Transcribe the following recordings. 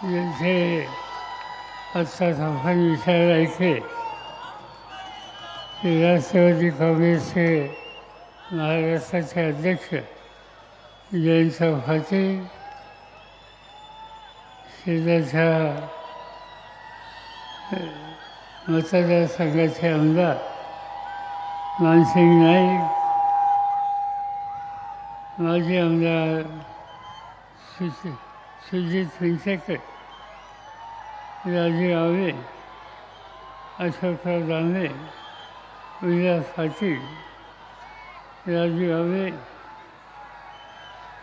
यांचे आजचा संभान विचार ऐकले राष्ट्रवादी काँग्रेसचे महाराष्ट्राचे अध्यक्ष जयंत पाटील शेजारच्या मतदारसंघाचे आमदार मानसिंग नाईक माजी आमदार सुशील सुजित फिनसेकर राजू आवे अशोकराव दानवे विलास पाटील राजू आवे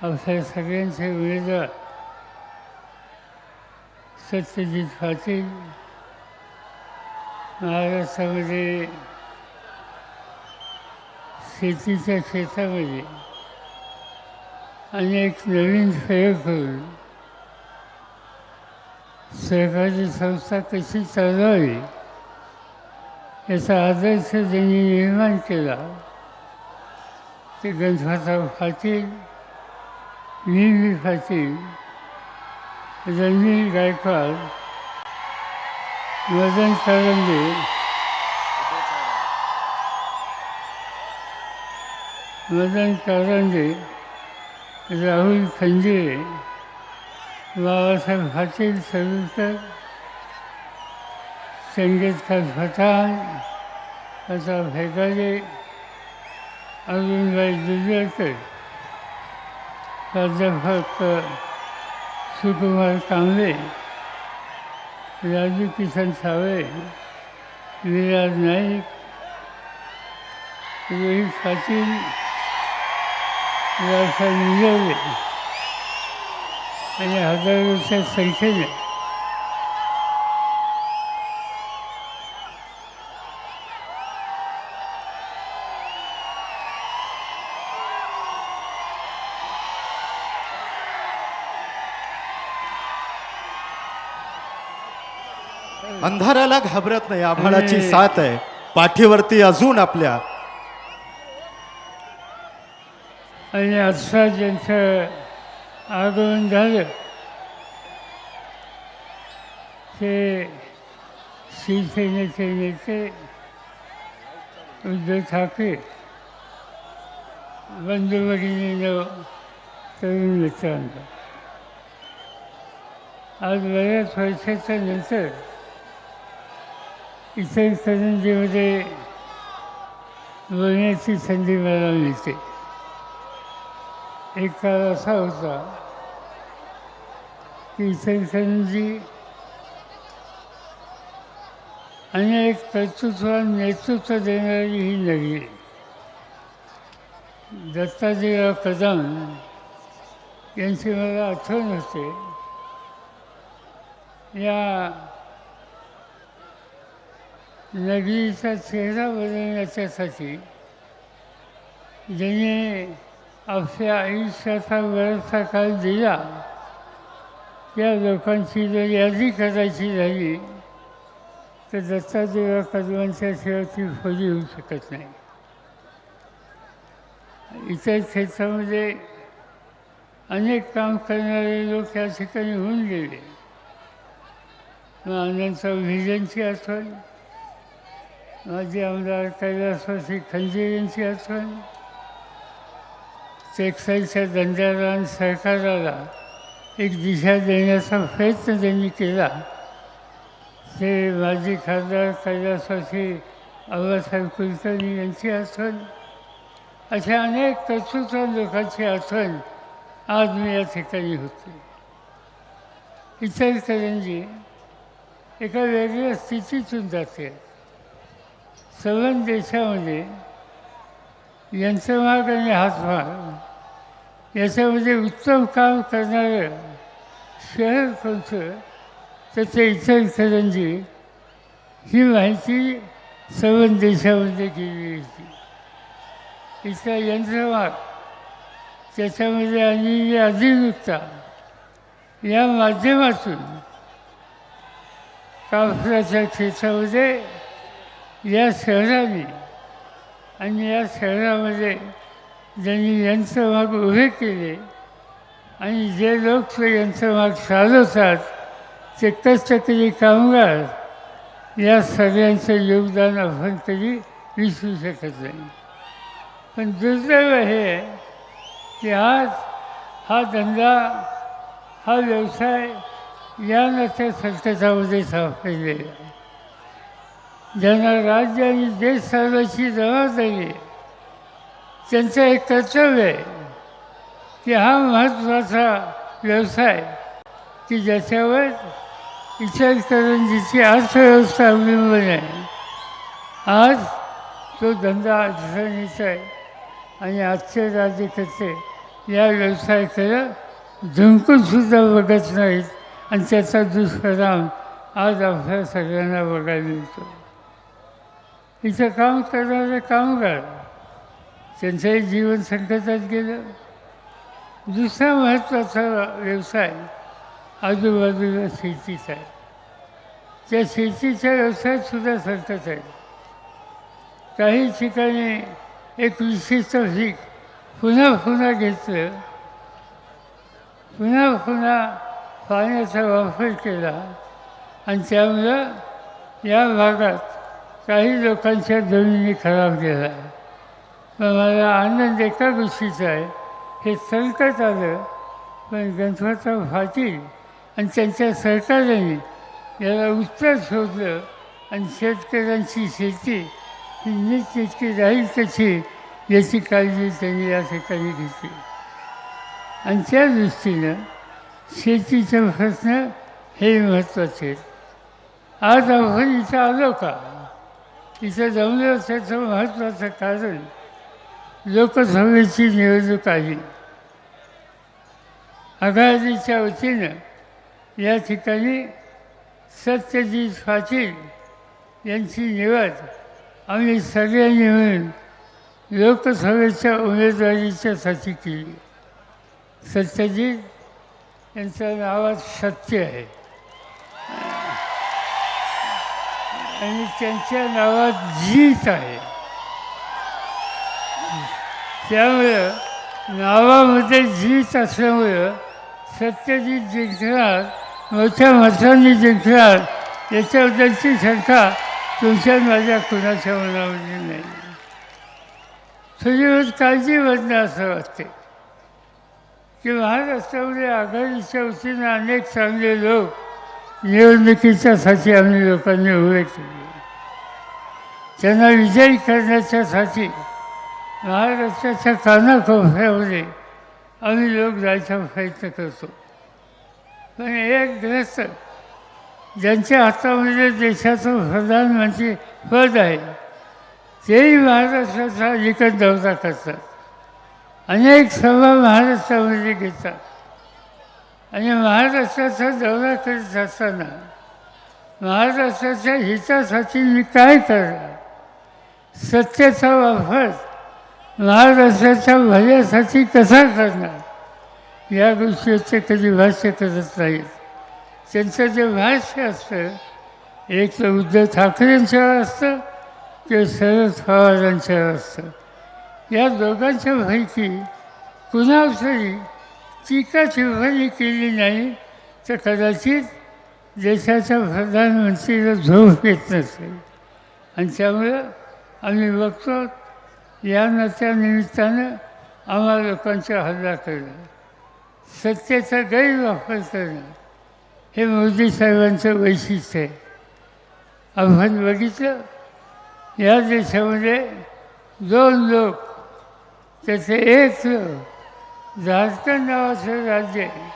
अशा सगळ्यांचे उमेदवार सत्यजित पाटील महाराष्ट्रामध्ये शेतीच्या क्षेत्रामध्ये अनेक नवीन प्रयोग करून सहकारी संस्था कशी चालवावी? याचा आदर्श ज्यांनी निर्माण केला ते गणपतराव पाटील व्ही व्ही पाटील रणवीर गायकवाड मदन कारंजे मदन कारंजे राहुल खंजिरे बाबासाहेब पाटील सविस्तर संगीतकार पठाण असा भेगाजे अरुणभाई दुजळकर प्राध्यापक सुकुमार कांबळे राजू किशन सावळे विराज नाईक रोहित पाटील रावसाहेब निजवले आणि हजारोच्या संख्येने अंधाराला घाबरत नाही आभाळाची साथ आहे. पाठीवरती अजून आपल्या. आणि आजचा ज्यांचं आगमन झालं. ते शिवसेनेचे नेते उद्धव ठाकरे बंधू तरुण मित्रांना. आज बऱ्याच वर्षाच्या नंतर इतर तरुणजीमध्ये बोलण्याची संधी मला मिळते. एक काळ असा होता की इथेकरांची आणि एक कर्तृत्व नेतृत्व देणारी ही नगरी दत्ताजीराव कदम यांची मला आठवण होते. या नगरीचा चेहरा बदलण्याच्यासाठी ज्याने आपल्या आयुष्याचा बराचसा काळ दिला. या लोकांची जर यादी करायची झाली तर दत्तादेवा कदमांच्या शिवाय ती खोली होऊ शकत नाही. इतर क्षेत्रामध्ये अनेक काम करणारे लोक या ठिकाणी होऊन गेले. मग आनंद चौधरीयांची आठवण माजी आमदार कैलासवासी खंजीर यांची आठवण टेक्सटाईलच्या धंद्याला आणि सरकाराला एक दिशा देण्याचा प्रयत्न त्यांनी केला. ते माजी खासदार कैलासवासी आबासाहेब कुलकर्णी यांची आठवण. अशा अनेक कर्तृत्व लोकांची आठवण आज मी या ठिकाणी होते. इतर करंजी एका वेगळ्या स्थितीतून जाते. सवन देशामध्ये यंत्रमाग आणि हातमाग याच्यामध्ये उत्तम काम करणारं शहर कोणतं तर ते इतर ही माहिती सवन देशामध्ये केली होती. इथला यंत्रमाग त्याच्यामध्ये आणि अधिकता या माध्यमातून कापसाच्या क्षेत्रामध्ये या शहराने आणि या शहरामध्ये ज्यांनी यंत्रमाग उभे केले आणि जे लोक ते यंत्रमाग चालवतात ते कष्टकरी कामगार या सगळ्यांचं योगदान आपण कधी विसरू शकत नाही. पण दुर्दैव हे आहे की आज हा धंदा हा व्यवसाय या नसत्या संकटामध्ये सापडलेला आहे. ज्यांना राज्य आणि देश चालवायची जबाबदारी आहे त्यांचं एक कर्तव्य आहे की हा महत्त्वाचा व्यवसाय की ज्याच्यावर इचलकरंजीची अर्थव्यवस्था अवलंबून आहे. आज तो धंदा अडचणीचा आहे आणि आजचे राज्यकर्ते या व्यवसायाकडे झुंकूनसुद्धा बघत नाहीत आणि त्याचा दुष्परिणाम आज आपल्या सगळ्यांना बघायला मिळतो. इथं काम करणारे कामगार त्यांचंही जीवन संकटात गेलं. दुसरा महत्त्वाचा व्यवसाय आजूबाजूला शेतीचा आहे. त्या शेतीच्या व्यवसायात सुद्धा संकट आहे. काही ठिकाणी एक विशिष्ट पीक पुन्हा पुन्हा घेतलं. पुन्हा पुन्हा पाण्याचा वापर केला. आणि त्यामुळं या भागात काही लोकांच्या जमिनी खराब गेल्या. मला आनंद एका गोष्टीचा आहे. हे संकट आलं पण गणपतराव पाटील आणि त्यांच्या सरकारने याला उत्तर शोधलं आणि शेतकऱ्यांची शेती ही नीट तितकी राहील कशी याची काळजी त्यांनी या ठिकाणी घेतली. आणि त्या दृष्टीनं शेतीचं प्रश्न हे महत्त्वाचे आहेत. आज आपण इथं आलो का? इथं जमलं त्याचं महत्त्वाचं कारण लोकसभेची निवडणूक आली. आघाडीच्या वतीनं या ठिकाणी सत्यजित पाटील यांची निवड आम्ही सगळ्यांनी मिळून लोकसभेच्या उमेदवारीच्यासाठी केली. सत्यजित यांचं नावात सत्य आहे. आणि त्यांच्या नावात जीत आहे. त्यामुळं नावामध्ये जीत असल्यामुळं सत्यजित जिंकणार मोठ्या मतांनी जिंकणार याच्याबद्दलची शंका तुमच्या माझ्या कुणाच्या मनामध्ये नाही. थोडी काळजी वाटणं असं वाटते की महाराष्ट्रामध्ये आघाडीच्या वतीनं अनेक चांगले लोक निवडणुकीच्यासाठी आम्ही लोकांनी उभे केले. त्यांना विजयी करण्याच्यासाठी महाराष्ट्राच्या कानाकोपऱ्यामध्ये आम्ही लोक जायचा प्रयत्न करतो. पण एक ग्रस्त ज्यांच्या हातामध्ये देशाचं प्रधानमंत्री म्हणजे पद आहे तेही महाराष्ट्राचा अलीकड दौरा करतात अनेक सभा महाराष्ट्रामध्ये घेतात. आणि महाराष्ट्राचा दौरा करीत असताना महाराष्ट्राच्या हितासाठी मी काय करणार? सत्तेचा वापर महाराष्ट्राच्या भल्यासाठी कसा करणार? या गोष्टीचे कधी भाष्य करत नाहीत त्यांचं जे भाष्य असतं एक तर उद्धव ठाकरेंच्यावर असतं ते शरद पवारांच्यावर असतं. या दोघांच्या पैकी कुणावसरी टीका टिप्पणी केली नाही तर कदाचित देशाच्या प्रधानमंत्रीला झोप येत नसेल. आणि त्यामुळं आम्ही बघतो या नात्या निमित्तानं आम्हा लोकांच्या हल्ला करणं सत्याचा गैरवापर करणं हे मोदी साहेबांचं वैशिष्ट्य आहे. आपण बघितलं? या देशामध्ये दोन लोक त्याचे एक लोक झारखंड नावाचं राज्य आहे.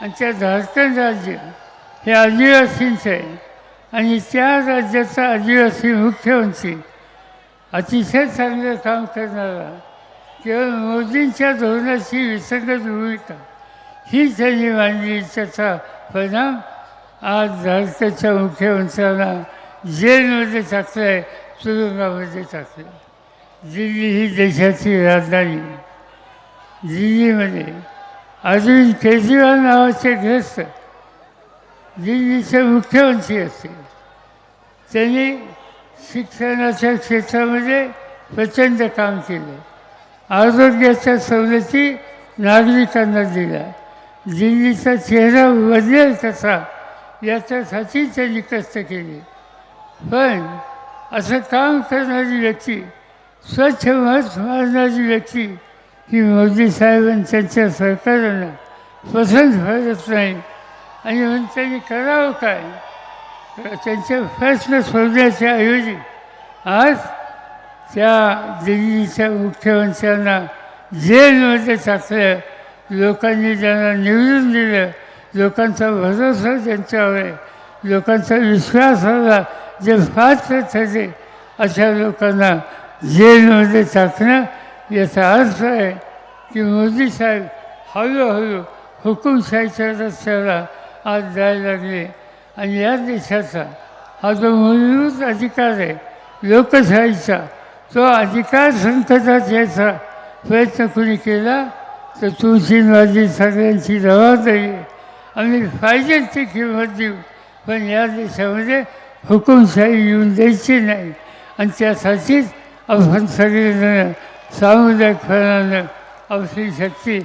आणि त्या झारखंड राज्य हे आदिवासींचं आहे. आणि त्या राज्याचा आदिवासी मुख्यमंत्री अतिशय चांगलं काम करणारा केवळ मोदींच्या धोरणाची विसंगत भूमिका ही त्यांनी मांडली त्याचा परिणाम आज भारताच्या मुख्यमंत्र्यांना जेलमध्ये टाकलं आहे तुरुंगामध्ये टाकलं दिल्ली ही देशाची राजधानी. दिल्लीमध्ये अरविंद केजरीवाल नावाचे ग्रस्त दिल्लीचे मुख्यमंत्री असतील. त्यांनी शिक्षणाच्या क्षेत्रामध्ये प्रचंड काम केलं. आरोग्याच्या सवलती नागरिकांना दिल्या. दिल्लीचा चेहरा बदलेल कसा याच्यासाठी त्यांनी कष्ट केले. पण असं काम करणारी व्यक्ती स्वच्छ मत मारणारी व्यक्ती ही मोदी साहेबांनी त्यांच्या सरकारनं पसंत करत नाही. आणि म्हणून त्यांनी करावं काय? त्यांचे प्रश्न सोडण्याच्या ऐवजी आज त्या दिल्लीच्या मुख्यमंत्र्यांना जेलमध्ये टाकलं लोकांनी त्यांना निवडून दिलं लोकांचा भरोसा त्यांच्यावर आहे लोकांचा विश्वासाला जे फास्ट ठरते अशा लोकांना जेलमध्ये टाकणं याचा अर्थ आहे की मोदी साहेब हळूहळू हुकुमशाहीच्या रस्त्याला आज जायला लागले. आणि या देशाचा हा जो मूलभूत अधिकार आहे लोकशाहीचा तो अधिकार संकटात यायचा प्रयत्न कोणी केला तर तुळशीवादी सगळ्यांची जबाबदारी आम्ही पाहिजे ती किंमत देऊ. पण या देशामध्ये हुकुमशाही येऊन द्यायची नाही. आणि त्यासाठीच आपण सगळेजण सामुदायिकपणानं आपली शक्ती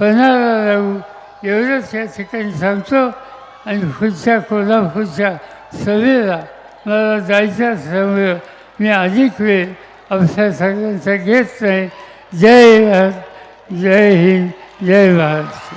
पणाला लावू. एवढंच या ठिकाणी सांगतो. आणि खुदच्या कोल्हापूरच्या सभेला मला जायचं असल्यामुळं मी अधिक वेळ आमच्या सगळ्यांचा घेत नाही. जय भारत जय हिंद जय महाराष्ट्र.